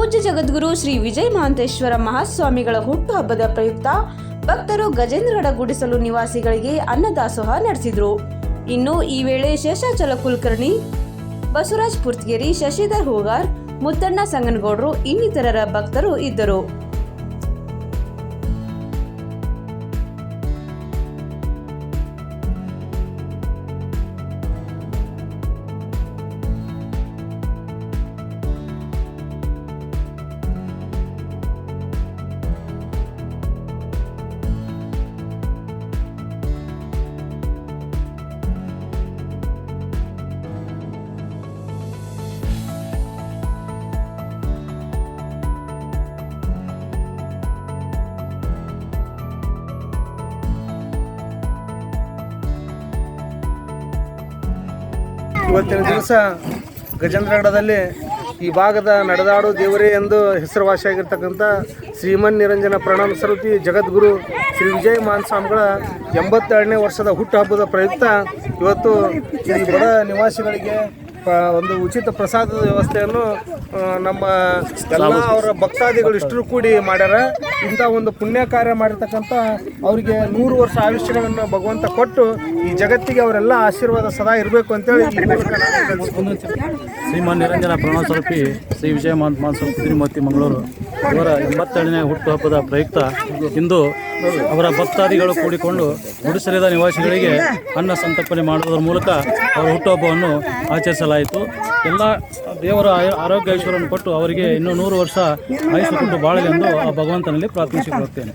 ಪೂಜ್ಯ ಜಗದ್ಗುರು ಶ್ರೀ ವಿಜಯ ಮಹಾಂತೇಶ್ವರ ಮಹಾಸ್ವಾಮಿಗಳ ಹುಟ್ಟುಹಬ್ಬದ ಪ್ರಯುಕ್ತ, ಭಕ್ತರು ಗಜೇಂದ್ರಗಡ ಗುಡಿಸಲು ನಿವಾಸಿಗಳಿಗೆ ಅನ್ನದಾಸೋಹ ನಡೆಸಿದರು. ಇನ್ನು ಈ ವೇಳೆ ಶೇಷಾಚಲ ಕುಲಕರ್ಣಿ ಬಸವರಾಜ್ ಪುರ್ತಿಗೇರಿ, ಶಶಿಧರ್ ಹೂಗಾರ್, ಮುತ್ತಣ್ಣ ಸಂಗನಗೌಡರು ಇನ್ನಿತರರ ಭಕ್ತರು ಇದ್ದರು. ಇವತ್ತಿನ ದಿವಸ ಗಜೇಂದ್ರಗಡದಲ್ಲಿ ಈ ಭಾಗದ ನಡೆದಾಡು ದೇವರೇ ಎಂದು ಹೆಸರುವಾಸಿಯಾಗಿರ್ತಕ್ಕಂಥ ಶ್ರೀಮನ್ ನಿರಂಜನ ಪ್ರಣಾಮ ಸರತಿ ಜಗದ್ಗುರು ಶ್ರೀ ವಿಜಯ ಮಾನ್ಸ್ವಾಮಿಗಳ ಎಂಬತ್ತೆರಡನೇ ವರ್ಷದ ಹುಟ್ಟುಹಬ್ಬದ ಪ್ರಯುಕ್ತ ಇವತ್ತು ಈ ಬಡ ನಿವಾಸಿಗಳಿಗೆ ಪ- ಒಂದು ಉಚಿತ ಪ್ರಸಾದದ ವ್ಯವಸ್ಥೆಯನ್ನು ನಮ್ಮ ಎಲ್ಲ ಅವರ ಭಕ್ತಾದಿಗಳು ಇಷ್ಟರು ಕೂಡಿ ಮಾಡ್ಯಾರ. ಇಂಥ ಒಂದು ಪುಣ್ಯ ಕಾರ್ಯ ಮಾಡಿರ್ತಕ್ಕಂಥ ಅವರಿಗೆ ನೂರು ವರ್ಷ ಆಯುಷ್ಯವನ್ನು ಭಗವಂತ ಕೊಟ್ಟು ಈ ಜಗತ್ತಿಗೆ ಅವರೆಲ್ಲ ಆಶೀರ್ವಾದ ಸದಾ ಇರಬೇಕು ಅಂತೇಳಿ ಶ್ರೀಮಾನ್ ನಿರಂಜನ ಪ್ರಣವ ಸ್ವರೂಪಿ ಶ್ರೀ ವಿಜಯ ಮಹಾತ್ಮ ಸ್ವರೂಪಿ ತಿರುಮತಿ ಮಂಗಳೂರು ಇವರ ಎಂಬತ್ತೆರಡನೇ ಹುಟ್ಟುಹಬ್ಬದ ಪ್ರಯುಕ್ತ ಇಂದು ಅವರ ಭಕ್ತಾದಿಗಳು ಕೂಡಿಕೊಂಡು ಗುಡಿಸಲಿದ ನಿವಾಸಿಗಳಿಗೆ ಅನ್ನ ಸಂತರ್ಪಣೆ ಮಾಡುವುದರ ಮೂಲಕ ಅವರ ಹುಟ್ಟುಹಬ್ಬವನ್ನು ಆಚರಿಸಲಾಯಿತು ಎಲ್ಲ ದೇವರ ಆರೋಗ್ಯ ಐಶ್ವರ್ಯವನ್ನು ಕೊಟ್ಟು ಅವರಿಗೆ ಇನ್ನೂ ನೂರು ವರ್ಷ ಆಯುಷ್ಯ ಕೊಟ್ಟು ಬಾಳಲೆಂದು ಆ ಭಗವಂತನಲ್ಲಿ ಪ್ರಾರ್ಥಿಸಿಕೊಳ್ಳುತ್ತೇನೆ